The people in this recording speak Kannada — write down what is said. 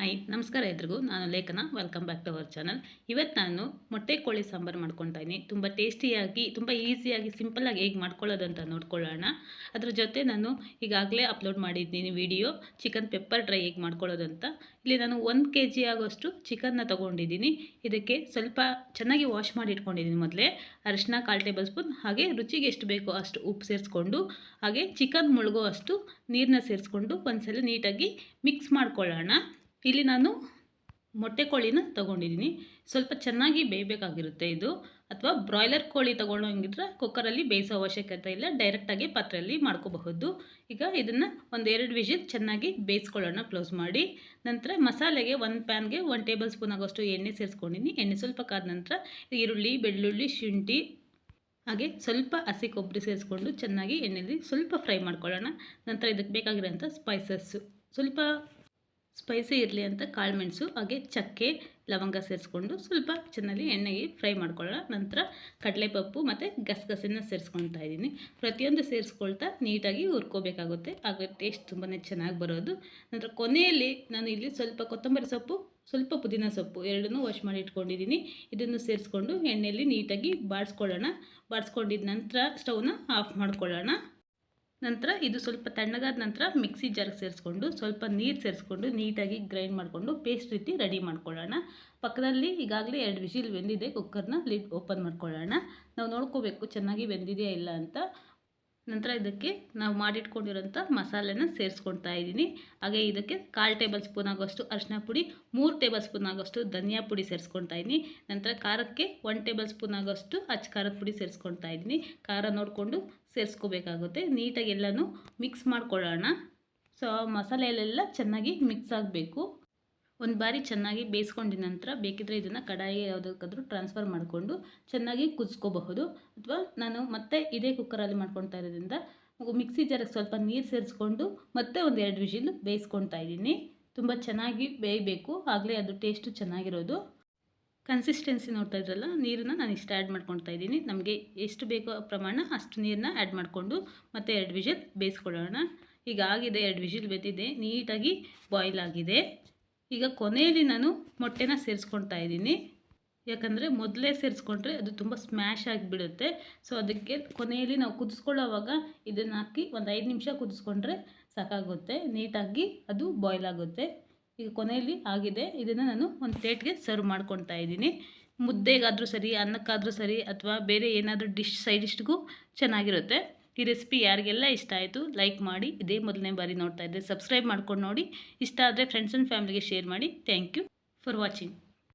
ಹಾಯ್, ನಮಸ್ಕಾರ ಎಲ್ರಿಗೂ. ನಾನು Lekhana welcome back to our channel ಇವತ್ತು ನಾನು ಮೊಟ್ಟೆ ಕೋಳಿ ಸಾಂಬಾರು ಮಾಡ್ಕೊತಾ ಇದ್ದೀನಿ. ತುಂಬ ಟೇಸ್ಟಿಯಾಗಿ ತುಂಬ ಈಸಿಯಾಗಿ ಸಿಂಪಲ್ಲಾಗಿ ಹೇಗೆ ಮಾಡ್ಕೊಳ್ಳೋದಂತ ನೋಡ್ಕೊಳ್ಳೋಣ. ಅದ್ರ ಜೊತೆ ನಾನು ಈಗಾಗಲೇ ಅಪ್ಲೋಡ್ ಮಾಡಿದ್ದೀನಿ ವಿಡಿಯೋ ಚಿಕನ್ ಪೆಪ್ಪರ್ ಡ್ರೈ ಹೇಗೆ ಮಾಡ್ಕೊಳ್ಳೋದು ಅಂತ ಇಲ್ಲಿ ನಾನು ಒಂದು ಕೆ ಜಿ ಆಗೋಷ್ಟು ಚಿಕನ್ನ ತೊಗೊಂಡಿದ್ದೀನಿ. ಇದಕ್ಕೆ ಸ್ವಲ್ಪ ಚೆನ್ನಾಗಿ ವಾಶ್ ಮಾಡಿ ಇಟ್ಕೊಂಡಿದ್ದೀನಿ ಮೊದಲೇ. ಅರಿಶಿನ ಕಾಲು ಟೇಬಲ್ ಸ್ಪೂನ್ ಹಾಗೆ ರುಚಿಗೆ ಎಷ್ಟು ಬೇಕೋ ಅಷ್ಟು ಉಪ್ಪು ಸೇರಿಸ್ಕೊಂಡು, ಹಾಗೆ ಚಿಕನ್ ಮುಳುಗೋ ಅಷ್ಟು ನೀರನ್ನ ಸೇರಿಸ್ಕೊಂಡು ಒಂದ್ಸಲ ನೀಟಾಗಿ ಮಿಕ್ಸ್ ಮಾಡ್ಕೊಳ್ಳೋಣ. ಇಲ್ಲಿ ನಾನು ಮೊಟ್ಟೆ ಕೋಳಿನ ತೊಗೊಂಡಿದ್ದೀನಿ. ಸ್ವಲ್ಪ ಚೆನ್ನಾಗಿ ಬೇಯಬೇಕಾಗಿರುತ್ತೆ ಇದು. ಅಥವಾ ಬ್ರಾಯ್ಲರ್ ಕೋಳಿ ತೊಗೊಂಡೋಗಿದ್ರೆ ಕುಕ್ಕರಲ್ಲಿ ಬೇಯಿಸೋ ಅವಶ್ಯಕತೆ ಇಲ್ಲ. ಡೈರೆಕ್ಟಾಗಿ ಪಾತ್ರೆಯಲ್ಲಿ ಮಾಡ್ಕೋಬಹುದು. ಈಗ ಇದನ್ನು ಒಂದೆರಡು ವಿಷಿಲ್ ಚೆನ್ನಾಗಿ ಬೇಯಿಸ್ಕೊಳ್ಳೋಣ. ಕ್ಲೋಸ್ ಮಾಡಿ. ನಂತರ ಮಸಾಲೆಗೆ ಒಂದು ಪ್ಯಾನ್ಗೆ ಒಂದು ಟೇಬಲ್ ಸ್ಪೂನ್ ಆಗೋಷ್ಟು ಎಣ್ಣೆ ಸೇರಿಸ್ಕೊಂಡಿನಿ ಎಣ್ಣೆ ಸ್ವಲ್ಪ ಕಾದ ನಂತರ ಈರುಳ್ಳಿ, ಬೆಳ್ಳುಳ್ಳಿ, ಶುಂಠಿ, ಹಾಗೆ ಸ್ವಲ್ಪ ಹಸಿ ಕೊಬ್ಬರಿ ಸೇರಿಸ್ಕೊಂಡು ಚೆನ್ನಾಗಿ ಎಣ್ಣೆಯಲ್ಲಿ ಸ್ವಲ್ಪ ಫ್ರೈ ಮಾಡ್ಕೊಳ್ಳೋಣ. ನಂತರ ಇದಕ್ಕೆ ಬೇಕಾಗಿರೋಂಥ ಸ್ಪೈಸಸ್ಸು. ಸ್ವಲ್ಪ ಸ್ಪೈಸಿ ಇರಲಿ ಅಂತ ಕಾಳು ಮೆಣಸು, ಹಾಗೆ ಚಕ್ಕೆ, ಲವಂಗ ಸೇರಿಸ್ಕೊಂಡು ಸ್ವಲ್ಪ ಚೆನ್ನಾಗಿ ಎಣ್ಣೆಗೆ ಫ್ರೈ ಮಾಡ್ಕೊಳ್ಳೋಣ. ನಂತರ ಕಡಲೆಪಪ್ಪು ಮತ್ತು ಗಸಗಸೆನ ಸೇರಿಸ್ಕೊಳ್ತಾ ಇದ್ದೀನಿ. ಪ್ರತಿಯೊಂದು ಸೇರಿಸ್ಕೊಳ್ತಾ ನೀಟಾಗಿ ಹುರ್ಕೋಬೇಕಾಗುತ್ತೆ. ಆಗ ಟೇಸ್ಟ್ ತುಂಬಾ ಚೆನ್ನಾಗಿ ಬರೋದು. ನಂತರ ಕೊನೆಯಲ್ಲಿ ನಾನು ಇಲ್ಲಿ ಸ್ವಲ್ಪ ಕೊತ್ತಂಬರಿ ಸೊಪ್ಪು, ಸ್ವಲ್ಪ ಪುದೀನ ಸೊಪ್ಪು ಎರಡನ್ನೂ ವಾಶ್ ಮಾಡಿ ಇಟ್ಕೊಂಡಿದ್ದೀನಿ. ಇದನ್ನು ಸೇರಿಸ್ಕೊಂಡು ಎಣ್ಣೆಯಲ್ಲಿ ನೀಟಾಗಿ ಬಾಡಿಸ್ಕೊಳ್ಳೋಣ ಬಾಡಿಸ್ಕೊಂಡಿದ ನಂತರ ಸ್ಟವ್ನ ಆಫ್ ಮಾಡ್ಕೊಳ್ಳೋಣ. ನಂತರ ಇದು ಸ್ವಲ್ಪ ತಣ್ಣಗಾದ ನಂತರ ಮಿಕ್ಸಿ ಜಾರ್ಗೆ ಸೇರಿಸ್ಕೊಂಡು ಸ್ವಲ್ಪ ನೀರು ಸೇರಿಸ್ಕೊಂಡು ನೀಟಾಗಿ ಗ್ರೈಂಡ್ ಮಾಡಿಕೊಂಡು ಪೇಸ್ಟ್ ರೀತಿ ರೆಡಿ ಮಾಡ್ಕೊಳ್ಳೋಣ. ಪಕ್ಕದಲ್ಲಿ ಈಗಾಗಲೇ ಎರಡು ವಿಷಿಲ್ ಬೆಂದಿದೆ ಕುಕ್ಕರ್ನ ಲಿಡ್ ಓಪನ್ ಮಾಡ್ಕೊಳ್ಳೋಣ. ನಾವು ನೋಡ್ಕೋಬೇಕು ಚೆನ್ನಾಗಿ ಬೆಂದಿದೆಯಾ ಇಲ್ಲ ಅಂತ. ನಂತರ ಇದಕ್ಕೆ ನಾವು ಮಾಡಿಟ್ಕೊಂಡಿರೋಂಥ ಮಸಾಲೆನ ಸೇರಿಸ್ಕೊಳ್ತಾ ಇದ್ದೀನಿ. ಹಾಗೆ ಇದಕ್ಕೆ ಕಾಲು ಟೇಬಲ್ ಸ್ಪೂನ್ ಆಗೋಷ್ಟು ಅರಿಶಿನ ಪುಡಿ, ಮೂರು ಟೇಬಲ್ ಸ್ಪೂನ್ ಆಗೋಷ್ಟು ಧನಿಯಾ ಪುಡಿ ಸೇರಿಸ್ಕೊಳ್ತಾ ಇದ್ದೀನಿ. ನಂತರ ಖಾರಕ್ಕೆ ಒನ್ ಟೇಬಲ್ ಸ್ಪೂನ್ ಆಗೋಷ್ಟು ಅಚ್ಚ ಖಾರದ ಪುಡಿ ಸೇರಿಸ್ಕೊಳ್ತಾ ಇದ್ದೀನಿ. ಖಾರ ನೋಡಿಕೊಂಡು ಸೇರಿಸ್ಕೋಬೇಕಾಗುತ್ತೆ. ನೀಟಾಗಿ ಎಲ್ಲನೂ ಮಿಕ್ಸ್ ಮಾಡ್ಕೊಳ್ಳೋಣ. ಸೊ ಮಸಾಲೆಯಲ್ಲೆಲ್ಲ ಚೆನ್ನಾಗಿ ಮಿಕ್ಸ್ ಆಗಬೇಕು. ಒಂದು ಬಾರಿ ಚೆನ್ನಾಗಿ ಬೇಯಿಸ್ಕೊಂಡಿದ ನಂತರ ಬೇಕಿದ್ರೆ ಇದನ್ನು ಕಡಾಯಿ ಯಾವುದಕ್ಕಾದ್ರೂ ಟ್ರಾನ್ಸ್ಫರ್ ಮಾಡಿಕೊಂಡು ಚೆನ್ನಾಗಿ ಕುದಿಸ್ಕೋಬಹುದು. ಅಥವಾ ನಾನು ಮತ್ತೆ ಇದೇ ಕುಕ್ಕರಲ್ಲಿ ಮಾಡ್ಕೊಳ್ತಾ ಇರೋದ್ರಿಂದ ಮಿಕ್ಸಿ ಜಾರಿಗೆ ಸ್ವಲ್ಪ ನೀರು ಸೇರಿಸ್ಕೊಂಡು ಮತ್ತೆ ಒಂದು ಎರಡು ವಿಷಿಲ್ ಬೇಯಿಸ್ಕೊಳ್ತಾ ಇದ್ದೀನಿ. ತುಂಬ ಚೆನ್ನಾಗಿ ಬೇಯಬೇಕು. ಆಗಲೇ ಅದು ಟೇಸ್ಟು ಚೆನ್ನಾಗಿರೋದು. ಕನ್ಸಿಸ್ಟೆನ್ಸಿ ನೋಡ್ತಾ ಇದ್ರಲ್ಲ, ನೀರನ್ನ ನಾನು ಇಷ್ಟು ಆ್ಯಡ್ ಮಾಡ್ಕೊಳ್ತಾ ಇದ್ದೀನಿ. ನಮಗೆ ಎಷ್ಟು ಬೇಕೋ ಪ್ರಮಾಣ ಅಷ್ಟು ನೀರನ್ನ ಆ್ಯಡ್ ಮಾಡಿಕೊಂಡು ಮತ್ತೆ ಎರಡು ವಿಷಲ್ ಬೇಯಿಸ್ಕೊಳ್ಳೋಣ. ಈಗ ಆಗಿದೆ, ಎರಡು ವಿಷಿಲ್ ಬೆತ್ತಿದೆ ನೀಟಾಗಿ ಬಾಯ್ಲ್ ಆಗಿದೆ. ಈಗ ಕೊನೆಯಲ್ಲಿ ನಾನು ಮೊಟ್ಟೆನ ಸೇರಿಸ್ಕೊಳ್ತಾ ಇದ್ದೀನಿ. ಯಾಕಂದರೆ ಮೊದಲೇ ಸೇರಿಸ್ಕೊಂಡ್ರೆ ಅದು ತುಂಬ ಸ್ಮ್ಯಾಶ್ ಆಗಿಬಿಡುತ್ತೆ. ಸೊ ಅದಕ್ಕೆ ಕೊನೆಯಲ್ಲಿ ನಾವು ಕುದಿಸ್ಕೊಳ್ಳೋವಾಗ ಇದನ್ನು ಹಾಕಿ ಒಂದು ಐದು ನಿಮಿಷ ಕುದಿಸ್ಕೊಂಡ್ರೆ ಸಾಕಾಗುತ್ತೆ. ನೀಟಾಗಿ ಅದು ಬಾಯ್ಲ್ ಆಗುತ್ತೆ. ಈಗ ಕೊನೆಯಲ್ಲಿ ಆಗಿದೆ. ಇದನ್ನು ನಾನು ಒಂದು ಪ್ಲೇಟ್ಗೆ ಸರ್ವ್ ಮಾಡ್ಕೊಳ್ತಾ ಇದ್ದೀನಿ. ಮುದ್ದೆಗಾದರೂ ಸರಿ, ಅನ್ನಕ್ಕಾದರೂ ಸರಿ, ಅಥವಾ ಬೇರೆ ಏನಾದರೂ ಡಿಶ್ ಸೈಡ್ ಡಿಶ್ಗೂ ಚೆನ್ನಾಗಿರುತ್ತೆ. ಈ ರೆಸಿಪಿ ಯಾರಿಗೆಲ್ಲ ಇಷ್ಟ ಆಯಿತು ಲೈಕ್ ಮಾಡಿ, ಇದೇ ಮೊದಲನೇ ಬಾರಿ ನೋಡ್ತಾ ಇದ್ದರೆ ಸಬ್ಸ್ಕ್ರೈಬ್ ಮಾಡ್ಕೊಂಡು ನೋಡಿ. ಇಷ್ಟ ಆದರೆ ಫ್ರೆಂಡ್ಸ್ ಆ್ಯಂಡ್ ಫ್ಯಾಮಿಲಿಗೆ ಶೇರ್ ಮಾಡಿ. Thank you for watching